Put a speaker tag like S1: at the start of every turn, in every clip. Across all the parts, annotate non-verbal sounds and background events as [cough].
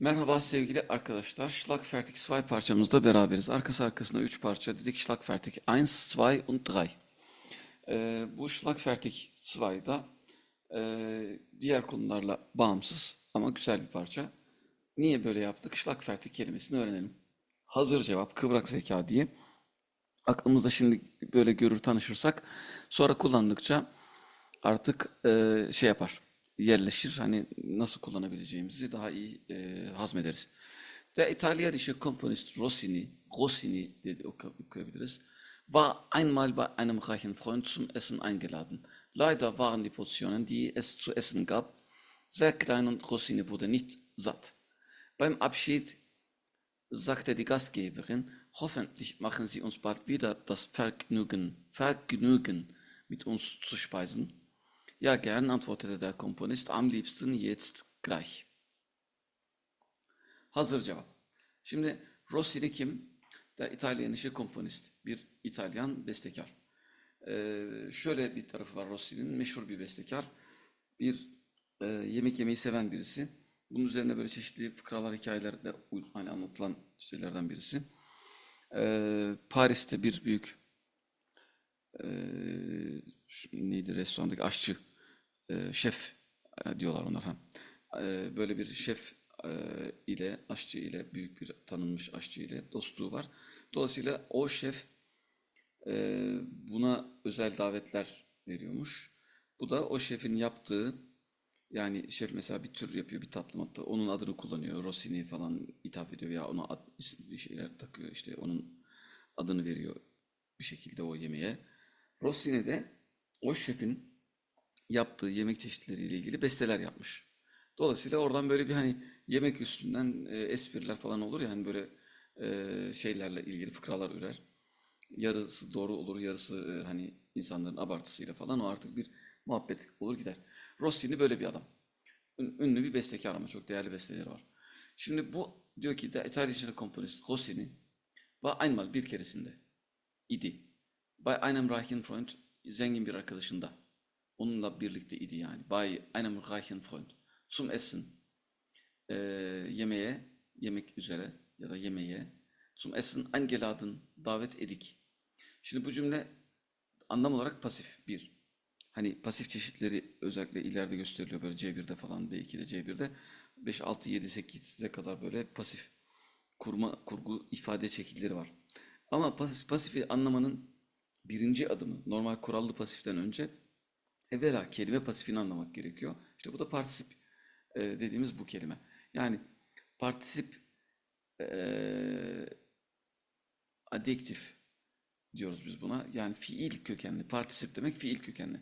S1: Merhaba sevgili arkadaşlar. Schlagfertig 2 parçamızda beraberiz. Arkası arkasına 3 parça dedik. Schlagfertig 1, 2 und 3. Ee, bu Schlagfertig 2'da e, diğer konularla bağımsız ama güzel bir parça. Niye böyle yaptık? Schlagfertig kelimesini öğrenelim. Hazır cevap, kıvrak zeka diye. Aklımızda şimdi böyle görür tanışırsak sonra kullandıkça artık e, şey yapar, yerleşir. Hani nasıl kullanabileceğimizi daha iyi e, hazmederiz. Der italienische Komponist Rossini, Rossini dedi oku- okuyabiliriz, war einmal bei einem reichen Freund zum Essen eingeladen. Leider waren die Portionen, die es zu essen gab, sehr klein und Rossini wurde nicht satt. Beim Abschied sagte die Gastgeberin, hoffentlich machen Sie uns bald wieder das Vergnügen, Vergnügen mit uns zu speisen. Ja, gern, antwortete der Komponist, am liebsten jetzt gleich. Hazır cevap. Şimdi Rossini kim? Der italienische komponist. Bir İtalyan bestekar. Ee, şöyle bir tarafı var Rossini'nin. Meşhur bir bestekar. Bir e, yemek yemeyi seven birisi. Bunun üzerine böyle çeşitli fıkralar, hikayeler de uy- hani anlatılan şeylerden birisi. Ee, Paris'te bir büyük e, şu neydi restorandaki aşçı, e, şef e, diyorlar onlar ha. E, böyle bir şef e, ile aşçı ile büyük bir tanınmış aşçı ile dostluğu var. Dolayısıyla o şef e, buna özel davetler veriyormuş. Bu da o şefin yaptığı yani şef mesela bir tür yapıyor bir tatlı matlı onun adını kullanıyor Rossini falan ithaf ediyor ya ona ad, bir şeyler takıyor işte onun adını veriyor bir şekilde o yemeğe. Rossini de o şefin yaptığı yemek çeşitleriyle ilgili besteler yapmış. Dolayısıyla oradan böyle bir hani yemek üstünden e, espriler falan olur ya hani böyle e, şeylerle ilgili fıkralar ürer. Yarısı doğru olur, yarısı e, hani insanların abartısıyla falan o artık bir muhabbet olur gider. Rossini böyle bir adam. Ün- Ünlü bir bestekar ama çok değerli besteleri var. Şimdi bu diyor ki der italienische Komponist Rossini var einmal bir keresinde idi. Bei einem reichen Freund zengin bir arkadaşında. Onunla birlikte idi yani. Bei einem reichen Freund. Zum Essen. Ee, yemeğe, yemek üzere ya da yemeğe. Zum Essen eingeladen. Davet edik. Şimdi bu cümle anlam olarak pasif. Bir. Hani pasif çeşitleri özellikle ileride gösteriliyor böyle C1'de falan B2'de C1'de 5, 6, 7, 8'e kadar böyle pasif kurma, kurgu ifade şekilleri var. Ama pasif, pasifi anlamanın birinci adımı normal kurallı pasiften önce evvela kelime pasifini anlamak gerekiyor. İşte bu da partisip e, dediğimiz bu kelime. Yani partisip e, adjektif diyoruz biz buna. Yani fiil kökenli. Partisip demek fiil kökenli.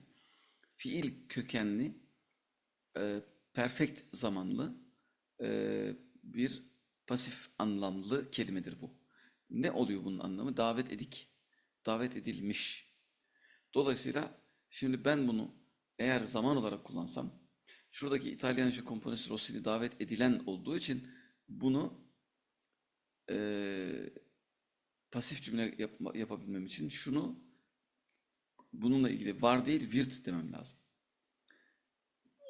S1: Fiil kökenli e, perfect zamanlı e, bir pasif anlamlı kelimedir bu. Ne oluyor bunun anlamı? Davet edik, davet edilmiş. Dolayısıyla şimdi ben bunu eğer zaman olarak kullansam, şuradaki İtalyanca komponist Rossini davet edilen olduğu için bunu e, pasif cümle yapma- yapabilmem için şunu bununla ilgili var değil wird demem lazım.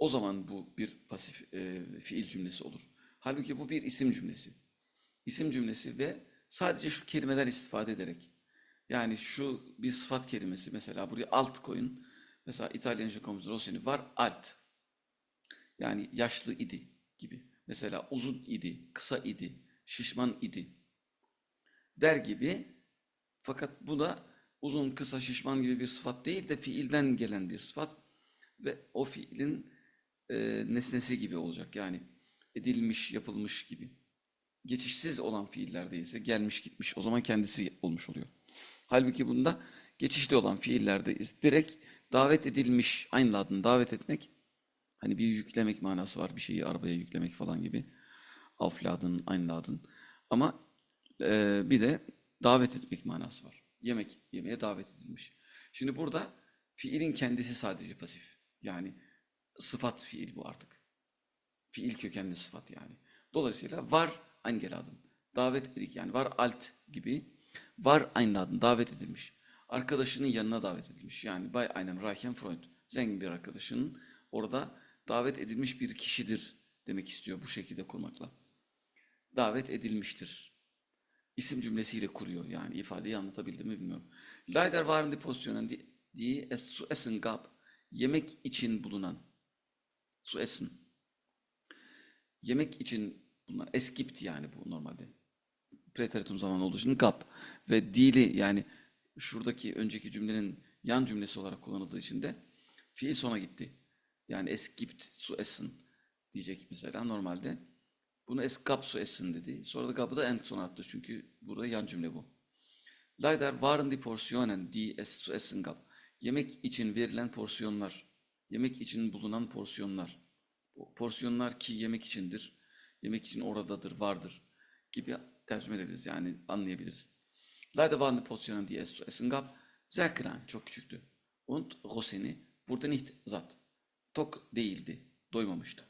S1: O zaman bu bir pasif e, fiil cümlesi olur. Halbuki bu bir isim cümlesi. İsim cümlesi ve sadece şu kelimeden istifade ederek. Yani şu bir sıfat kelimesi mesela buraya alt koyun. Mesela İtalyanca komşu Rossini var alt. Yani yaşlı idi gibi. Mesela uzun idi, kısa idi, şişman idi der gibi. Fakat bu da uzun, kısa, şişman gibi bir sıfat değil de fiilden gelen bir sıfat ve o fiilin e, nesnesi gibi olacak. Yani edilmiş, yapılmış gibi. Geçişsiz olan fiillerde ise gelmiş gitmiş o zaman kendisi olmuş oluyor. Halbuki bunda geçişli olan fiillerde direkt davet edilmiş, aynı adını davet etmek hani bir yüklemek manası var bir şeyi arabaya yüklemek falan gibi. Aufladen, einladen. Ama e, bir de davet etmek manası var. Yemek yemeye davet edilmiş. Şimdi burada fiilin kendisi sadece pasif. Yani sıfat fiil bu artık. Fiil kökenli sıfat yani. Dolayısıyla var eingeladen. Davet edik yani var alt gibi. Var einladen. Davet edilmiş. Arkadaşının yanına davet edilmiş. Yani bei einem reichen Freund. Zengin bir arkadaşının orada davet edilmiş bir kişidir demek istiyor bu şekilde kurmakla. davet edilmiştir. İsim cümlesiyle kuruyor yani ifadeyi anlatabildim mi bilmiyorum. Leider waren die Positionen, die, die es zu essen gab. Yemek için bulunan. Zu essen. Yemek için bulunan. Es gibt yani bu normalde. Preteritum zaman olduğu için gab. Ve dili yani şuradaki önceki cümlenin yan cümlesi olarak kullanıldığı için de fiil sona gitti. Yani es gibt zu essen diyecek mesela normalde. Bunu es gab zu essen dedi. Sonra da gab'ı da end sona attı çünkü burada yan cümle bu. Leider waren die Portionen, die es zu essen gab. Yemek için verilen porsiyonlar, yemek için bulunan porsiyonlar. Porsiyonlar ki yemek içindir, yemek için oradadır, vardır gibi tercüme edebiliriz. Yani anlayabiliriz. Leider waren die Portionen, die es zu essen çok küçüktü. Und Rossini wurde nicht satt. Tok değildi, doymamıştı.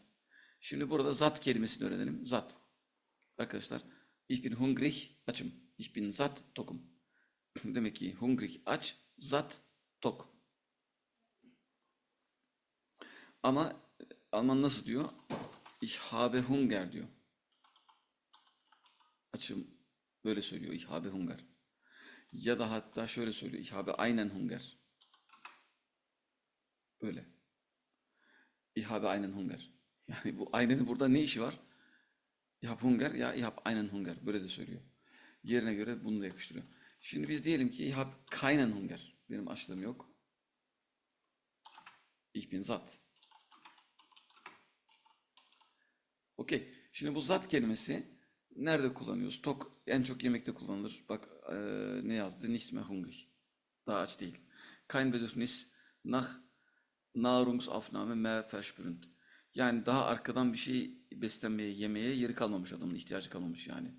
S1: Şimdi burada zat kelimesini öğrenelim. Zat. Arkadaşlar, ich bin hungrig, açım. Ich bin satt, tokum. [laughs] Demek ki hungrig aç, zat tok. Ama e, Alman nasıl diyor? Ich habe Hunger diyor. Açım böyle söylüyor. Ich habe Hunger. Ya da hatta şöyle söylüyor. Ich habe einen Hunger. Böyle. Ich habe einen Hunger. [laughs] Yani bu aynenın burada ne işi var? Ich habe Hunger ya ich habe einen Hunger. Böyle de söylüyor. Yerine göre bunu da yakıştırıyor. Şimdi biz diyelim ki ich habe keinen Hunger. Benim açlığım yok. Ich bin satt. Okey. Şimdi bu zat kelimesi nerede kullanıyoruz? Tok en çok yemekte kullanılır. Bak eee, ne yazdı? Nicht mehr hungrig. Daha aç değil. Kein Bedürfnis nach Nahrungsaufnahme mehr verspürend. Yani daha arkadan bir şey beslenmeye, yemeye yeri kalmamış adamın ihtiyacı kalmamış yani.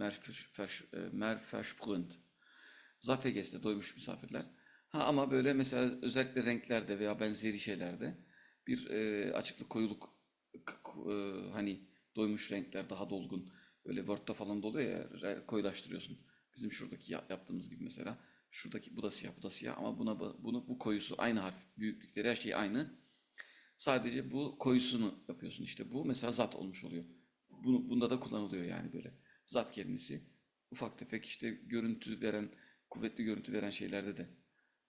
S1: E, mehr verspürend. Zateges'te doymuş misafirler. Ha ama böyle mesela özellikle renklerde veya benzeri şeylerde bir e, açıklık koyuluk e, hani doymuş renkler daha dolgun böyle Word'da falan da oluyor ya koyulaştırıyorsun. Bizim şuradaki ya- yaptığımız gibi mesela şuradaki bu da siyah bu da siyah ama buna bu- bunu bu koyusu aynı harf büyüklükleri her şey aynı. Sadece bu koyusunu yapıyorsun işte bu mesela zat olmuş oluyor. Bu, bunda da kullanılıyor yani böyle zat kelimesi. Ufak tefek işte görüntü veren, kuvvetli görüntü veren şeylerde de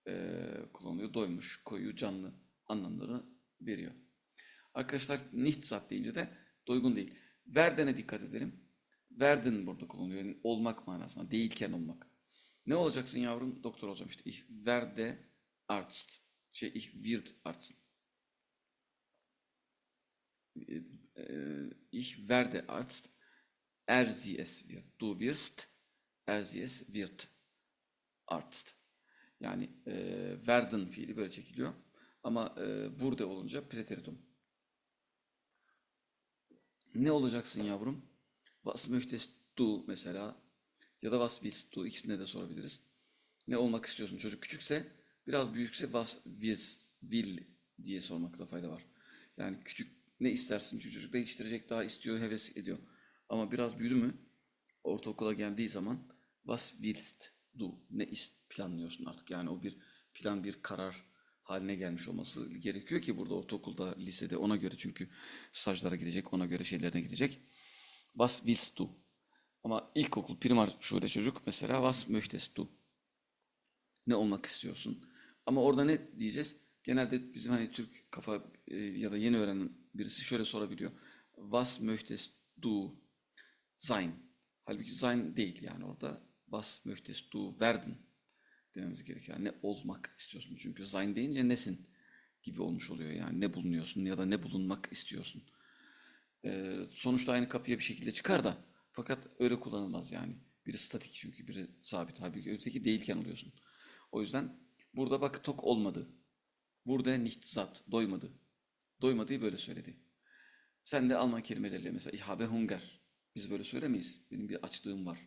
S1: eee, kullanılıyor. Doymuş, koyu, canlı anlamları veriyor. Arkadaşlar nicht zat deyince de doygun değil. Verden'e dikkat edelim. Werden burada kullanılıyor. Yani olmak manasında. Değilken olmak. Ne olacaksın yavrum? Doktor olacağım işte. Ich werde Arzt. Şey, ich wird Arzt. Äh, ich werde Arzt, er sie es wird. Du wirst, er sie es wird Arzt. Yani e, werden fiili böyle çekiliyor. Ama e, burada olunca preteritum. Ne olacaksın yavrum? Was möchtest du mesela? Ya da was willst du? İkisine de sorabiliriz. Ne olmak istiyorsun? Çocuk küçükse, biraz büyükse was willst, will diye sormakta fayda var. Yani küçük ne istersin? Çocuk değiştirecek daha istiyor, heves ediyor. Ama biraz büyüdü mü, ortaokula geldiği zaman was willst du? Ne ist planlıyorsun artık? Yani o bir plan, bir karar haline gelmiş olması gerekiyor ki burada ortaokulda, lisede ona göre çünkü stajlara gidecek, ona göre şeylerine gidecek. Was willst du? Ama ilkokul, primar şule çocuk mesela was möchtest du? Ne olmak istiyorsun? Ama orada ne diyeceğiz? Genelde bizim hani Türk kafa e, ya da yeni öğrenen birisi şöyle sorabiliyor. Was möchtest du sein? Halbuki sein değil yani orada. Was möchtest du werden? dememiz gerekiyor. Yani ne olmak istiyorsun? Çünkü sein deyince nesin gibi olmuş oluyor yani. Ne bulunuyorsun ya da ne bulunmak istiyorsun. Ee, sonuçta aynı kapıya bir şekilde çıkar da fakat öyle kullanılmaz yani. Biri statik çünkü biri sabit. Halbuki öteki değilken oluyorsun. O yüzden burada bak tok olmadı. Burada nicht satt, doymadı. Doymadığı böyle söyledi. Sen de Alman kelimeleriyle mesela ich habe Hunger. Biz böyle söylemeyiz. Benim bir açlığım var.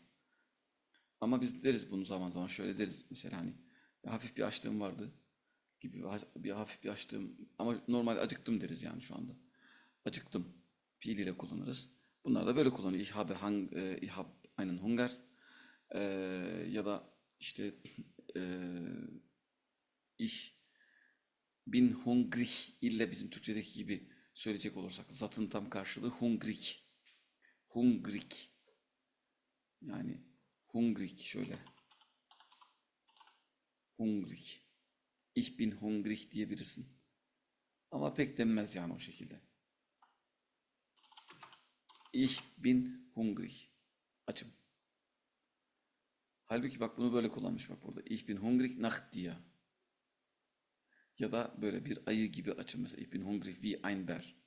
S1: Ama biz deriz bunu zaman zaman şöyle deriz mesela hani hafif bir açlığım vardı gibi bir hafif bir açlığım ama normal acıktım deriz yani şu anda. Acıktım fiiliyle kullanırız. Bunlar da böyle kullanıyor. Ich habe, hang, e, ich habe einen Hunger E, ya da işte e, ich bin hungrig ille bizim Türkçedeki gibi söyleyecek olursak zatın tam karşılığı hungrig. Hungrig Yani hungrig şöyle. Hungrig. Ich bin hungrig diyebilirsin. Ama pek denmez yani o şekilde. Ich bin hungrig. Açım. Halbuki bak bunu böyle kullanmış bak burada. Ich bin hungrig nach dir. Ya da böyle bir ayı gibi açım mesela. Ich bin hungrig wie ein Bär.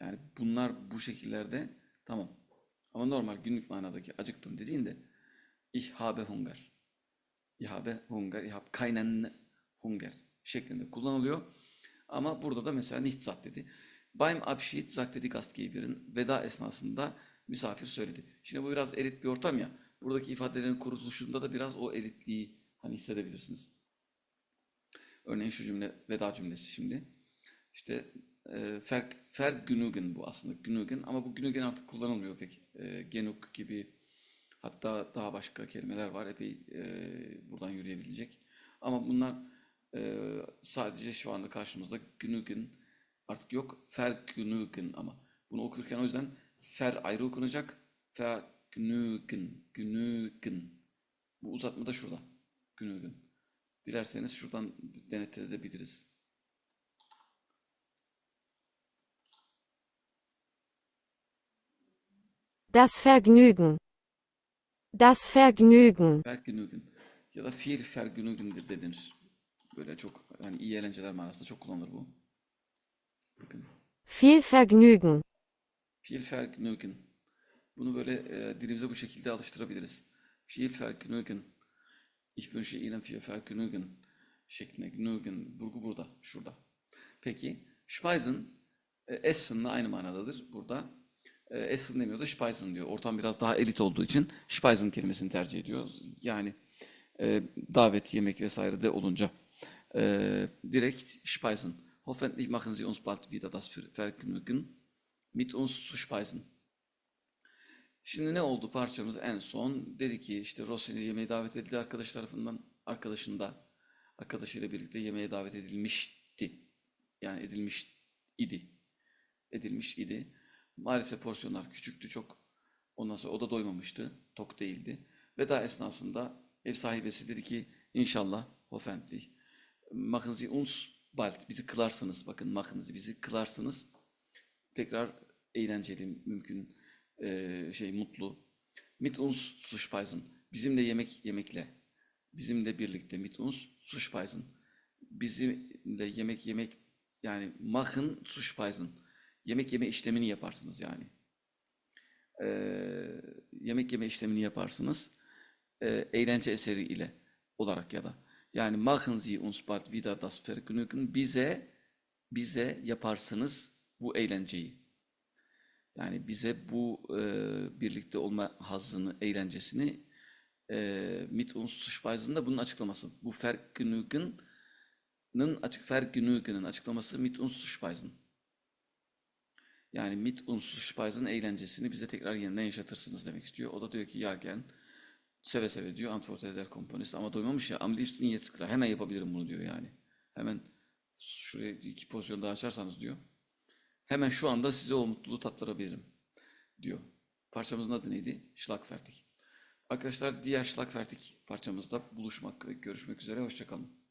S1: Yani bunlar bu şekillerde tamam. Ama normal günlük manadaki acıktım dediğinde ich habe Hunger. Ich habe Hunger. Ich habe keinen Hunger şeklinde kullanılıyor. Ama burada da mesela nicht sagt dedi. Beim Abschied sagt dedi Gastgeberin veda esnasında misafir söyledi. Şimdi bu biraz elit bir ortam ya. Buradaki ifadelerin kuruluşunda da biraz o elitliği hani hissedebilirsiniz. Örneğin şu cümle veda cümlesi şimdi. İşte e, fer, vergnügen bu aslında genügen ama bu genügen artık kullanılmıyor pek. E, genug gibi hatta daha başka kelimeler var epey e, buradan yürüyebilecek. Ama bunlar e, sadece şu anda karşımızda genügen artık yok. Vergnügen ama bunu okurken o yüzden fer ayrı okunacak. Vergnügen, genügen. Bu uzatma da şurada. Genügen. Dilerseniz şuradan denetleyebiliriz.
S2: Das Vergnügen. Das Vergnügen.
S1: Vergnügen ya da viel Vergnügen de denir. Böyle çok hani iyi eğlenceler manasında çok kullanılır bu.
S2: Viel Vergnügen.
S1: Viel Vergnügen. Bunu böyle e, dilimize bu şekilde alıştırabiliriz. Viel Vergnügen. Ich wünsche Ihnen viel Vergnügen. Şeklinde Gnügen. Vurgu burada. Şurada. Peki. Speisen e, Essen'la aynı manadadır. Burada e, Essen demiyor da Speisen diyor. Ortam biraz daha elit olduğu için Speisen kelimesini tercih ediyor. Yani e, davet, yemek vesaire de olunca e, direkt Speisen. Hoffentlich machen Sie uns bald wieder das Vergnügen mit uns zu speisen. Şimdi ne oldu parçamız en son? Dedi ki işte Rossini yemeğe davet edildi arkadaş tarafından. Arkadaşında, arkadaşıyla birlikte yemeğe davet edilmişti. Yani edilmiş idi. Edilmiş idi. Maalesef porsiyonlar küçüktü çok. Ondan sonra o da doymamıştı. Tok değildi. Veda esnasında ev sahibesi dedi ki inşallah hoffentlich machen Sie uns bald bizi kılarsınız. Bakın Sie bizi kılarsınız. Tekrar eğlenceli, mümkün, eee, şey mutlu. Mit uns zu speisen. Bizimle yemek yemekle. Bizimle birlikte mit uns zu speisen. Bizimle yemek yemek yani machen zu speisen. Yemek yeme işlemini yaparsınız yani. Eee, yemek yeme işlemini yaparsınız. Eee, eğlence eseri ile olarak ya da. Yani machen Sie uns bald wieder das Vergnügen. Bize bize yaparsınız bu eğlenceyi. Yani bize bu e, birlikte olma hazzını, eğlencesini e, mit uns zu speisen da bunun açıklaması. Bu Vergnügen'ın açık Vergnügen'ın açıklaması mit uns zu speisen. Yani mit uns zu speisen eğlencesini bize tekrar yeniden yaşatırsınız demek istiyor. O da diyor ki ya gel seve seve diyor antwortet eder komponist ama doymamış ya am liebsten jetzt hemen yapabilirim bunu diyor yani. Hemen şuraya iki pozisyon daha açarsanız diyor. Hemen şu anda size o mutluluğu tattırabilirim diyor. Parçamızın adı neydi? Schlagfertig. Arkadaşlar diğer Schlagfertig parçamızda buluşmak ve görüşmek üzere. Hoşçakalın.